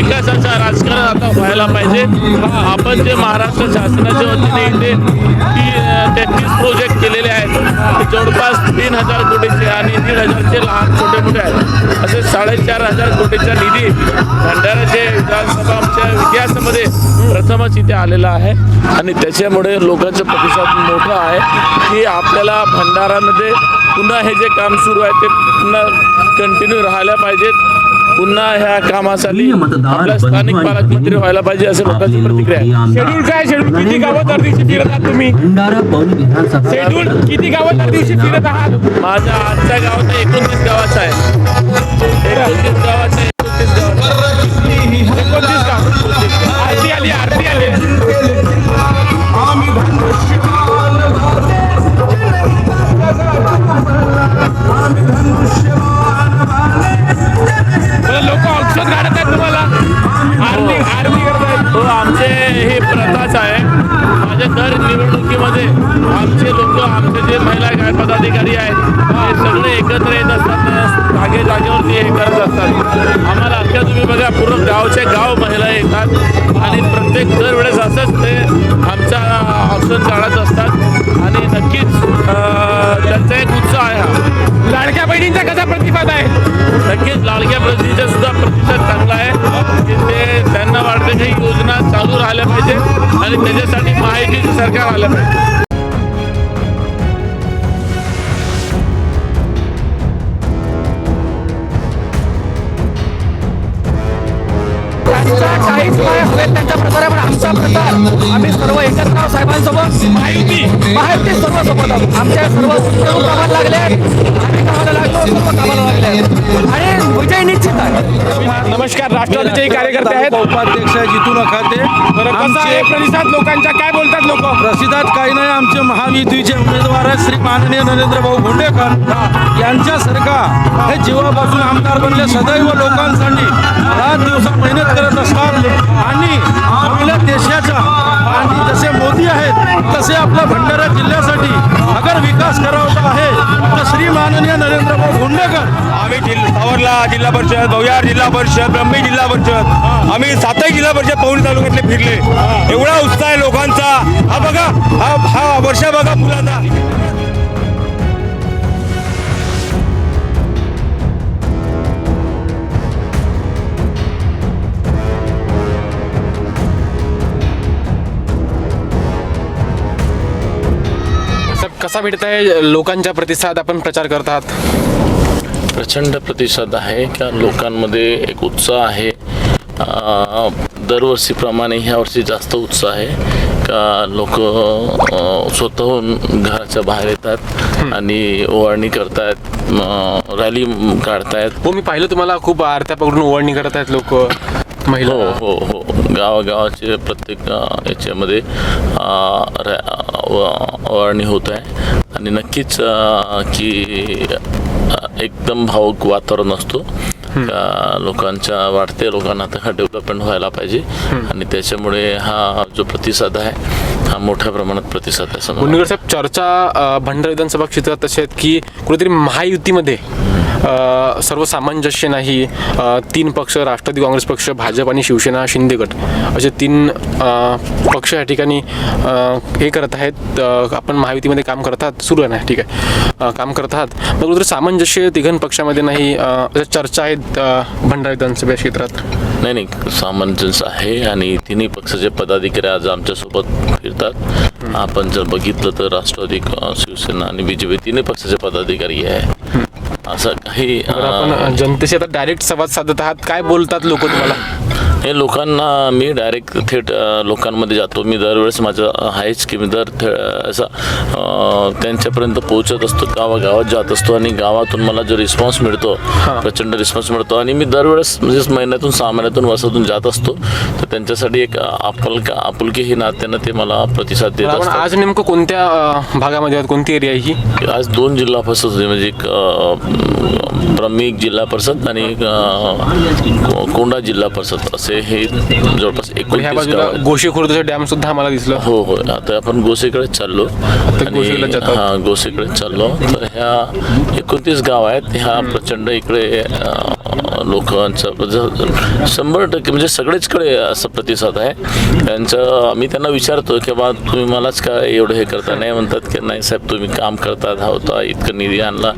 विकासाचं राजकारण आता व्हायला पाहिजे. आपण जे महाराष्ट्र शासनाच्या वतीने इथे ती तेहतीस प्रोजेक्ट केलेले आहेत. ते जवळपास तीन हजार कोटीचे आणि दीड हजारचे लहान छोटे मोठे आहेत. असे साडेचार हजार कोटीचा निधी भंडाराचे विधानसभा आमच्या इतिहासामध्ये प्रथमच इथे आलेला आहे. आणि त्याच्यामुळे लोकांचा प्रतिसाद मोठा आहे की आपल्याला भंडारामध्ये पुन्हा हे जे काम सुरू आहे ते पुन्हा कंटिन्यू राहायला पाहिजेत. पुन्हा ह्या कामासाठी आपल्या स्थानिक पालकमंत्री व्हायला पाहिजे असे लोकांची प्रतिक्रिया शेड्यूल काय? शेड्यूल किती गावं दर दिवशी फिरत आहात तुम्ही? शेड्यूल किती गावं दर दिवशी फिरत आहात? माझ्या आजच्या गावात एकोणतीस गावाचा आहे. एकोणतीस गावाचा एकोणतीस गावाचा एकोणतीस गाव. आरती आली आरती आली. हो आमचे हे प्रथाच आहे. माझ्या दर निवडणुकीमध्ये आमचे लोक आमचे जे महिला काय पदाधिकारी आहेत ते सगळे एकत्र येत असतात जागे जागेवरती हे करत असतात. आम्हाला अख्ख्या तुम्ही बघा पूर्ण गावचे गाव महिला येतात आणि प्रत्येक दरवेळेस असंच ते आमचा ऑप्शन काढत असतात. आणि नक्कीच त्यांचा एक आहे लाडक्या बहिणींचा कसा प्रतिसाद आहे? नक्कीच लाडक्या बहिणीचा सुद्धा प्रतिसाद चांगला आहे. की ते त्यांना वाटतं की योजना चालू राहिल्या पाहिजे आणि त्याच्यासाठी माहिती सरकार आलं पाहिजे. हवेत त्यांच्या प्रचार आहे पण आमचा प्रचार. आम्ही सर्व एकत्र आहोत साहेबांसोबत. माहिती. माहिती सर्व सोबत आहोत. आमच्या सर्व कामाला लागले आहेत. आम्ही कामाला लागलो सर्व कामाला लागले आहेत. आणि विजय निश्चित आहे. नमस्कार राष्ट्रवादीचे कार्यकर्ते आहेत. उपाध्यक्ष जितू नखाते आमचे प्रतिसाद? लोकांचा काय बोलतात लोक? प्रसिद्धात काही नाही आमचे महायुतीचे उमेदवार आहेत. श्री माननीय नरेंद्र भाऊ भोंडेकर यांच्यासारखा हे जीवापासून आमदार बनले. सदैव लोकांसाठी रात दिवसा मेहनत करत असतात. आणि आपल्या देशाचा आणि जसे मोदी आहेत तसे आपल्या भंडारा जिल्ह्यासाठी अगर विकास करायचा आहे तर श्री माननीय नरेंद्र भाऊ भोंडेकर आम्ही जिल्हा सावरला जिल्हा परिषद भोयार जिल्हा परिषद ब्रह्मी जिल्हा परिषद आम्ही सातही जिल्हा परिषद पवनी तालुक्यातले फिरले. एवढा उत्साह आहे लोकांचा. हा बघा हा हा वर्षा बघा मुलांना. कसा भेटत आहे लोकांचा प्रतिसाद आपण प्रचार करत आहात. प्रचंड प्रतिसाद आहे. का लोकांमध्ये एक उत्साह आहे. दरवर्षीप्रमाणे ह्या वर्षी जास्त उत्साह आहे. का लोक स्वतःहून घराच्या बाहेर येतात आणि ओवाळणी करतायत रॅली काढतायत. हो मी पाहिलं तुम्हाला. खूप आरत्या पकडून ओवाळणी करत आहेत लोक. महिला. हो हो हो. गावागावाचे प्रत्येक याच्यामध्ये ओवाळणी होत आहे. आणि नक्कीच की एकदम भावुक वातावरण असतो. लोकांच्या वाटते लोकांना आता हा डेव्हलपमेंट व्हायला पाहिजे. आणि त्याच्यामुळे हा जो प्रतिसाद आहे हा मोठ्या प्रमाणात प्रतिसाद आहे गुंडगर साहेब चर्चा अ, भंडारा विधानसभा क्षेत्रात तशी आहेत की कुठेतरी महायुतीमध्ये अ, सर्व सामंजस्य नाही अ, तीन पक्ष राष्ट्रवादी काँग्रेस पक्ष भाजप आणि शिवसेना शिंदे गट असे तीन अ, पक्ष या ठिकाणी अ, हे करत आहेत. अ, आपण महायुतीमध्ये काम करतात सुरू आहे ना ठीक आहे. अ, काम करत आहात. मग कुठेतरी सामंजस्य तिघन पक्षामध्ये नाही अ, अशा चर्चा आहेत अ, भंडारा विधानसभा क्षेत्रात. नाही नाही सामंजस्य आहे आणि तिन्ही पक्षाचे पदाधिकारी आज आमच्यासोबत फिरतात आपण जर बघितलं तर राष्ट्रवादी शिवसेना आणि बी जे पी तिन्ही पक्षाचे पदाधिकारी आहे. असं काही जनतेशी आता डायरेक्ट संवाद साधत आहात. काय बोलतात लोक तुम्हाला? हे लोकांना मी डायरेक्ट थेट लोकांमध्ये जातो. मी दरवेळेस माझं आहेच की मी दर थे असा त्यांच्यापर्यंत पोहोचत असतो. गावागावात जात असतो आणि गावातून मला जो रिस्पॉन्स मिळतो प्रचंड रिस्पॉन्स मिळतो. आणि मी दरवेळेस म्हणजे महिन्यातून सहा महिन्यातून वर्षातून जात असतो. तर त्यांच्यासाठी एक आपुलका आपुलकी ही नात्यानं ते मला प्रतिसाद देत असतात. आज नेमकं कोणत्या भागामध्ये कोणती एरिया ही? आज दोन जिल्हा परिषद होते म्हणजे एक अ, ब्रह्मी एक जिल्हा परिषद आणि कोंढा जिल्हा परिषद. असे गावांचे हे जवळपास पण ह्या एकोणतीस बाजूला गाव आहेत. गोशी खुर्दचं डॅम सुद्धा आम्हाला दिसलं. हो हो. आता आपण गोसेकडे चाललो. जातात. हा गोसेकडे चाललो. तर ह्या एकोणतीस गाव आहेत. ह्या प्रचंड इकडे अं, लोकांचा ज- शंभर टक्के म्हणजे सगळेचकडे असा प्रतिसाद आहे. त्यांचं आम्ही त्यांना विचारतो की बा तुम्ही मलाच काय एवढं हे करता? नाही म्हणतात की नाही साहेब तुम्ही काम करता धावता इतकं निधी आणला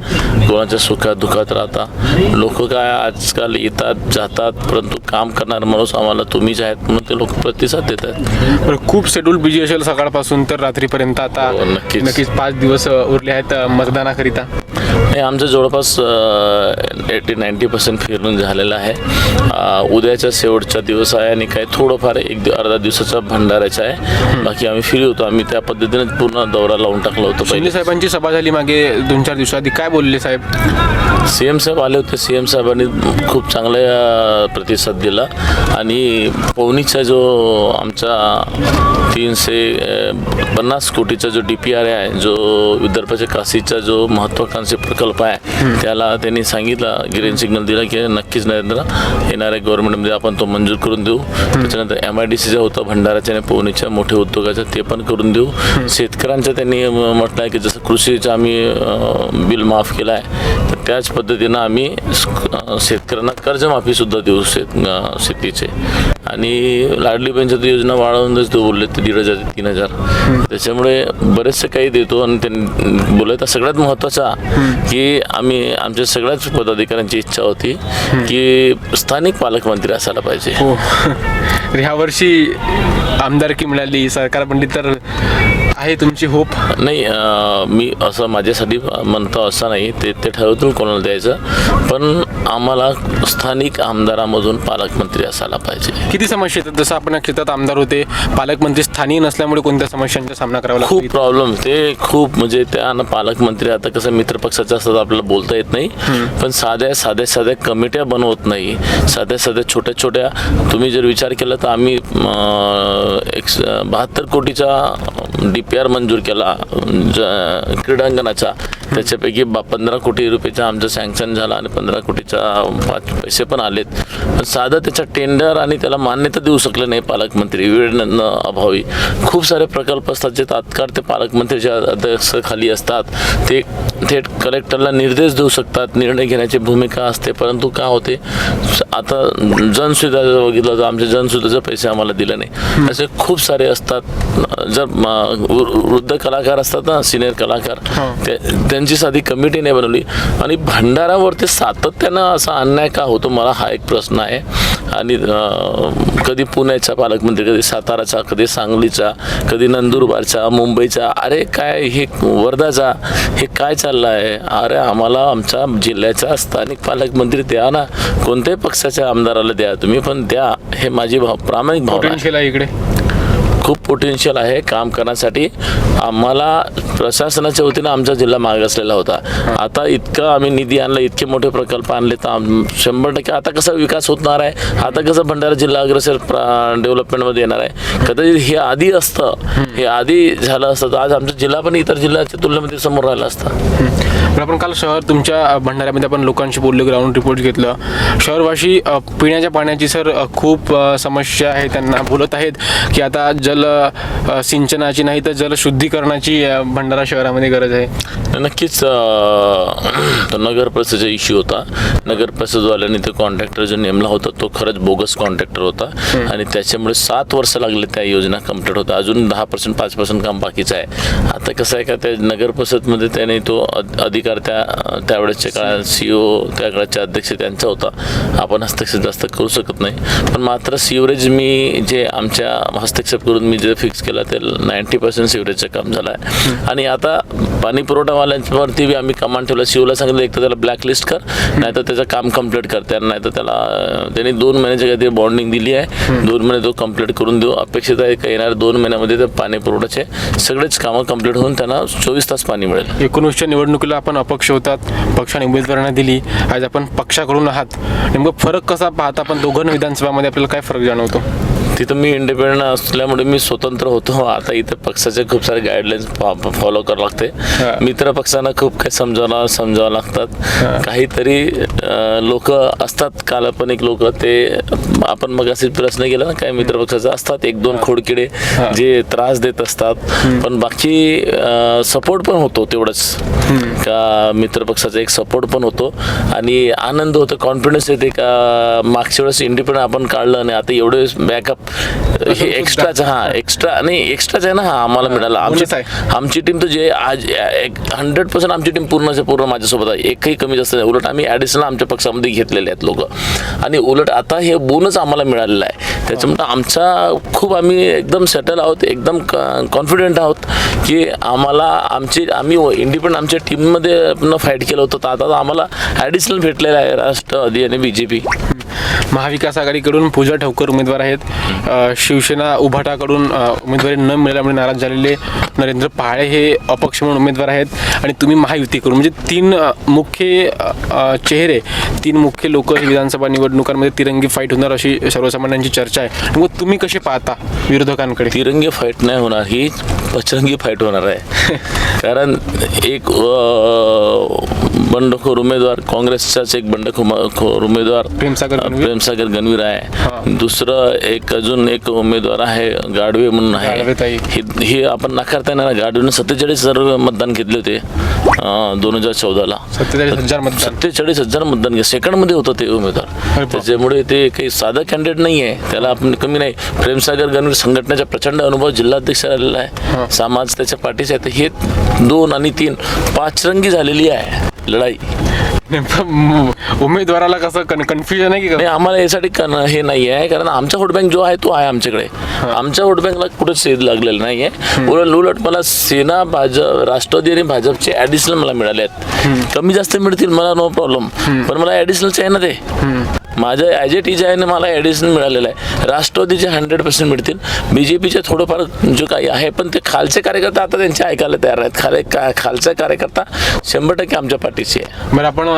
कोणाच्या सुखात दुखात राहता. लोक काय आजकाल येतात जातात परंतु काम करणार माणूस आम्हाला तुम्हीच आहेत म्हणून ते लोक प्रतिसाद देत आहेत. बरं, खूप शेड्यूल बिझी असेल सकाळपासून तर रात्रीपर्यंत आता. हो, नक्कीच. नक्कीच पाच दिवस उरले आहेत मतदानाकरिता. नाही आमचं जवळपास एटी नाईन्टी पर्सेंट फिरून झालेलं आहे. उद्याचा शेवटचा दिवस आहे आणि काय थोडंफार एक दि- अर्धा दिवसाचा भंडाराचा आहे. बाकी आम्ही फ्री होतो. आम्ही त्या पद्धतीने पूर्ण दौरा लावून टाकला होता पहिले. साहेबांची सभा झाली मागे दोन चार दिवसाआधी. काय बोलले साहेब? सी एम साहेब आले होते. सी एम साहेबांनी खूप चांगला प्रतिसाद दिला. आणि पवनीचा जो आमचा तीनशे पन्नास कोटीचा जो डी पी आर आहे जो विदर्भाच्या काशीचा जो महत्त्वाकांक्षी प्रकल्प आहे. त्याला त्यांनी सांगितलं ग्रीन सिग्नल दिला की नक्कीच नरेंद्र येणाऱ्या गव्हर्नमेंटमध्ये आपण तो मंजूर करून देऊ. त्याच्यानंतर एम आय डी सीचा होता भंडाराच्या आणि पवनीच्या मोठ्या उद्योगाचा ते पण करून देऊ. शेतकऱ्यांचं त्यांनी म्हटलं आहे की जसं कृषीचं आम्ही बिल माफ केलं आहे तर त्याच पद्धतीनं आम्ही शेतकऱ्यांना कर्जमाफीसुद्धा देऊ शेत शेतीचे. आणि लाडली बहिणीची योजना वाढवूनच देऊ बोलले ते दीड हजार ते तीन हजार. त्याच्यामुळे बरेचसे काही देतो आणि त्यांनी तर सगळ्यात महत्त्वाचा की आम्ही आमच्या सगळ्याच पदाधिकाऱ्यांची इच्छा होती की स्थानिक पालकमंत्री असायला पाहिजे. हो. ह्या वर्षी आमदारकी मिळाली सरकार बनली तर आहे तुमची होप? नाही मी असं माझ्यासाठी म्हणतो असं नाही ते ते ठरवतील कोणाला द्यायचं पण आम्हाला स्थानिक आमदारामधून पालकमंत्री असायला पाहिजे. किती समस्या येतात? जसं आपण क्षेत्रात आमदार होते पालकमंत्री स्थानिक नसल्यामुळे कोणत्या समस्यांचा सामना करावा खूप प्रॉब्लेम ते खूप म्हणजे त्या पालकमंत्री आता कसं मित्रपक्षाचे असतात आपल्याला बोलता येत नाही. पण साध्या साध्या साध्या कमिट्या बनवत नाही. साध्या साध्या छोट्या छोट्या तुम्ही जर विचार केला तर आम्ही एक बहात्तर कोटीचा आय पी आर मंजूर केला ज- क्रीडांगणाचा. त्याच्यापैकी बा पंधरा कोटी रुपयेचा आमचं सँक्शन झाला आणि पंधरा कोटीचा पाच पैसे पण आलेत. पण साधं त्याचा टेंडर आणि त्याला मान्यता देऊ शकले नाही पालकमंत्री वेळ अभावी. खूप सारे प्रकल्प असतात जे तात्काळ ते पालकमंत्रीच्या अध्यक्षाखाली असतात. ते थेट कलेक्टरला निर्देश देऊ शकतात निर्णय घेण्याची भूमिका असते परंतु का होते? आता जनसुविधा जर बघितलं तर आमच्या जनसुविधाचे पैसे आम्हाला दिले नाही. असे खूप सारे असतात. जर म, वृद्ध कलाकार असतात ना सिनियर कलाकार ते- त्यांची साधी कमिटी नाही बनवली. आणि भंडारावरती सातत्यानं असा अन्याय का होतो मला हा एक प्रश्न आहे. आणि अं, कधी पुण्याचा पालकमंत्री कधी साताराचा कधी सांगलीचा कधी नंदुरबारचा मुंबईचा अरे काय हे वर्धाचा हे काय चाललं आहे अरे आम्हाला आमच्या जिल्ह्याचा स्थानिक पालकमंत्री द्या ना. कोणत्याही पक्षाच्या आमदाराला द्या. तुम्ही पण द्या. हे माझी भाव प्रामाणिक भावना आहे. पोटेन्शियल आहे इकडे. खूप पोटेन्शियल आहे काम करण्यासाठी. आम्हाला प्रशासनाच्या वतीनं आमचा जिल्हा मागासलेला होता. आता इतकं आम्ही निधी आणला इतके मोठे प्रकल्प आणले तर शंभर टक्के आता कसा विकास होणार आहे? आता कसं भंडारा जिल्हा अग्रसर प्र- डेव्हलपमेंटमध्ये येणार आहे? कदाचित हे आधी असतं. हे आधी झालं असतं. तर आज आमचा जिल्हा पण इतर जिल्ह्याच्या तुलनेमध्ये समोर राहिला असता. पण आपण काल शहर तुमच्या भंडाऱ्यामध्ये आपण लोकांशी बोललो ग्राउंड रिपोर्ट घेतलं. शहरवासी अ, पिण्याच्या पाण्याची सर खूप समस्या आहे त्यांना बोलत आहेत की आता जल सिंचनाची नाही तर जलशुद्धीकरणाची भंडारा शहरामध्ये गरज आहे. नक्कीच नगर परिषदेचा इश्यू होता. नगर परिषदवाल्यांनी तो कॉन्ट्रॅक्टर जो नेमला होता तो खरंच बोगस कॉन्ट्रॅक्टर होता. आणि त्याच्यामुळे सात वर्ष लागले त्या योजना कंप्लीट होता. अजून दहा पर्सेंट पाच पर्सेंट काम बाकीचं आहे. आता कसं आहे का त्या नगर परिषदमध्ये त्याने तो अध- अधिकार त्या त्यावेळेसच्या काळात सी ओ त्या काळाचे अध्यक्ष त्यांचा होता. आपण हस्तक्षेप जास्त करू शकत नाही. पण मात्र सिवरेज मी जे आमच्या हस्तक्षेप करून मी जे फिक्स केलं ते नाईन्टी पर्सेंट सिवरेजचं काम झालं आहे आणि आता पाणी पुरवठावाल्यांवरती बी आम्ही कमांड ठेवला. शिवला सांगितलं एक तर त्याला ब्लॅकलिस्ट कर नाही तर त्याचं काम कंप्लीट कर. त्या नाही तर त्याला त्यांनी दोन महिन्याची काहीतरी बॉन्डिंग दिली आहे दोन महिने तो कंप्लीट करून देऊ. अपेक्षित आहे का येणाऱ्या दोन महिन्यामध्ये ते पाणी पुरवठ्याचे सगळेच कामं कंप्लीट होऊन त्यांना चोवीस तास पाणी मिळेल. एकोणीसच्या निवडणुकीला आपण अपक्ष होतात पक्षाने उमेदवारांना दिली. आज आपण पक्षाकडून आहात. नेमकं फरक कसा पाहता आपण दोघं विधानसभामध्ये आपल्याला काय फरक जाणवतो? तिथं मी इंडिपेंडंट असल्यामुळे मी स्वतंत्र होतो. आता इथे पक्षाचे खूप सारे गाईडलाईन्स फॉलो करावं लागते. मित्र पक्षांना खूप काही समजावं समजावं लागतात. काहीतरी लोक असतात काल्पनिक लोक. ते आपण मग असे प्रश्न केला ना काय मित्र पक्षाचे असतात एक दोन खोडकिडे जे त्रास देत असतात. पण बाकी सपोर्ट पण होतो तेवढंच. का मित्र पक्षाचा एक सपोर्ट पण होतो. आणि आनंद होतो कॉन्फिडन्स येते का मागच्या वेळेस इंडिपेंडंट आपण काढलं आणि आता एवढे बॅकअप हे एक्स्ट्राच हा एक्स्ट्रा नाही एक्स्ट्राच आहे ना हा आम्हाला मिळाला. आमची. आमची टीम तर जे आज हंड्रेड पर्सेंट आमची टीम पूर्णच्या पूर्ण माझ्यासोबत आहे. एकही कमी जास्त नाही. उलट आम्ही ॲडिशनल आमच्या पक्षामध्ये घेतलेले आहेत लोक. आणि उलट आता हे बोनस आम्हाला मिळालेलं आहे. त्याच्यामुळे आमचा खूप आम्ही एकदम सेटल आहोत एकदम कॉन्फिडेंट आहोत की आम्हाला आमची आम्ही इंडिपेंडंट आमच्या टीममध्ये फाईट केलं होतं. तर आता आम्हाला ॲडिशनल भेटलेलं आहे. राष्ट्रवादी आणि बी जे पी महाविकास आघाडीकडून पूजा ठवकर उमेदवार आहेत. शिवसेना उभाटाकडून उमेदवारी न मिळाल्यामुळे नाराज झालेले नरेंद्र पहाळे हे अपक्ष म्हणून उमेदवार आहेत आणि तुम्ही महायुतीकडून म्हणजे तीन मुख्य चेहरे तीन मुख्य लोक विधानसभा निवडणुकांमध्ये तिरंगी फाईट होणार अशी सर्वसामान्यांची चर्चा आहे. मग तुम्ही कसे पाहता विरोधकांकडे? तिरंगी फाईट नाही होणार ही पचरंगी फाईट होणार आहे. कारण एक बंडखोर उमेदवार काँग्रेसचाच एक बंडखोर उमेदवार प्रेमसागर. प्रेमसागर गणवीर आहे. दुसरं एक अजून एक उमेदवार आहे गाडवे म्हणून आहे. हे- हे आपण नाकारता येणार गाडवेनं सत्तेचाळीस हजार मतदान घेतले होते दोन हजार चौदाला. सत्तेचाळीस हजार मतदान. सत्तेचाळीस हजार मतदान घे. सेकंडमध्ये होतं ते उमेदवार. बाप. त्याच्यामुळे ते काही साधं कॅन्डिडेट नाही आहे त्याला आपण कमी नाही. प्रेमसागर गणवीर संघटनेचा प्रचंड अनुभव जिल्हाध्यक्ष आलेला आहे. समाज त्याच्या पाठीचे आहे. तर हे दोन आणि तीन पाचरंगी झालेली आहे. लढाई. नेमकं म- उमेदवाराला कसं कन्फ्युजन आहे की नाही? आम्हाला यासाठी कन- हे नाही आहे कारण आमचा वोट बँक जो आहे तो आहे आमच्याकडे. आमच्या वोट बँकला कुठेच सेद लागलेलं नाही आहे उलट उलट मला सेना भाजप राष्ट्रवादी आणि भाजपचे ॲडिशनल मला मिळाले आहेत कमी जास्त मिळतील मला नो प्रॉब्लेम पण मला ॲडिशनलचे आहे ना ते. माझं ॲज ए टीचे आहे ना मला ॲडिशन मिळालेलं आहे. राष्ट्रवादीचे हंड्रेड पर्सेंट मिळतील. बी जे पीचे थोडंफार जो काही आहे पण ते खालचे कार्यकर्ता आता त्यांचे ऐकायला तयार आहेत. खाले का खालचा कार्यकर्ता शंभर टक्के आमच्या पाठीशी आहे. बरं आपण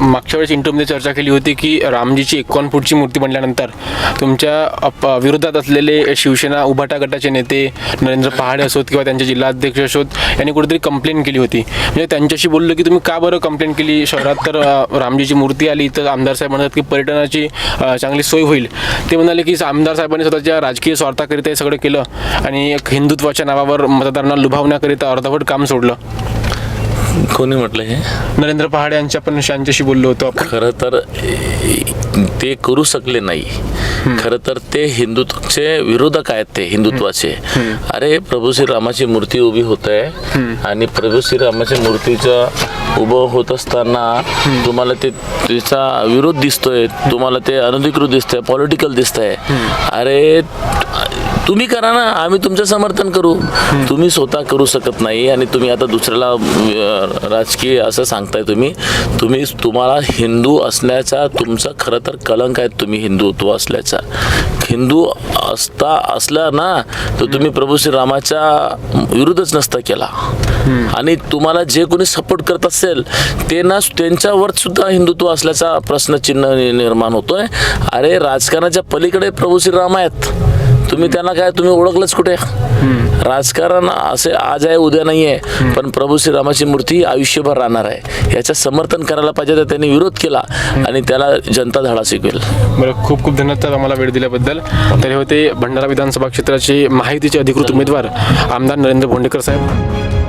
मागच्या वेळेस इंटरव्ह्यूमध्ये चर्चा केली होती की रामजीची एकोण फूटची मूर्ती बनल्यानंतर तुमच्या विरोधात असलेले शिवसेना उभाटा गटाचे नेते नरेंद्र पहाडे असोत किंवा त्यांचे जिल्हाध्यक्ष असोत यांनी कुठेतरी कंप्लेंट केली होती. म्हणजे त्यांच्याशी बोललो की तुम्ही का बरं कंप्लेंट केली? शहरात तर रामजीची मूर्ती आली तर आमदार साहेब म्हणतात की पर्यटन अ, चांगली सोय होईल. ते म्हणाले की आमदार साहेबांनी स्वतःच्या राजकीय स्वार्थाकरिता हे सगळं केलं आणि एक हिंदुत्वाच्या नावावर मतदारांना लुभावण्याकरिता अर्धवट काम सोडलं. कोणी म्हटलं हे? नरेंद्र पहाडे यांच्या पण यांच्याशी बोललो होतो आपण. खरं तर ते करू शकले नाही. खरं तर ते हिंदुत्वचे विरोधक आहेत ते हिंदुत्वाचे. अरे प्रभू श्रीरामाची मूर्ती उभी होत आहे आणि प्रभू श्रीरामाच्या मूर्तीचं उभं होत असताना तुम्हाला ते त्याचा विरोध दिसतोय तुम्हाला ते अनधिकृत दिसतंय पॉलिटिकल दिसतंय. अरे तुम्ही करा ना आम्ही तुमचं समर्थन करू. तुम्ही स्वतः करू शकत नाही आणि तुम्ही आता दुसऱ्याला राजकीय असं सांगताय तुम्ही. तुम्ही तुम्हाला हिंदू असण्याचा तुमचा खरं तर कलंक आहे तुम्ही हिंदुत्व असल्याचा. हिंदू असता असला ना तर तुम्ही प्रभू श्रीरामाच्या विरुद्धच नसता केला. आणि तुम्हाला जे कोणी सपोर्ट करत असेल ते ना त्यांच्यावर सुद्धा हिंदुत्व असल्याचा प्रश्नचिन्ह निर्माण होतोय. अरे राजकारणाच्या पलीकडे प्रभू श्रीराम आहेत. तुम्ही त्यांना काय तुम्ही ओळखलंच कुठे? राजकारण असे आज आहे उद्या नाही आहे पण प्रभू श्रीरामाची मूर्ती आयुष्यभर राहणार आहे. याचं समर्थन करायला पाहिजे तर त्यांनी विरोध केला आणि त्याला जनता धडा शिकवेल बरं खूप खूप धन्यवाद आम्हाला वेळ दिल्याबद्दल. तर होते भंडारा विधानसभा क्षेत्राचे माहितीचे अधिकृत उमेदवार आमदार नरेंद्र भोंडेकर साहेब.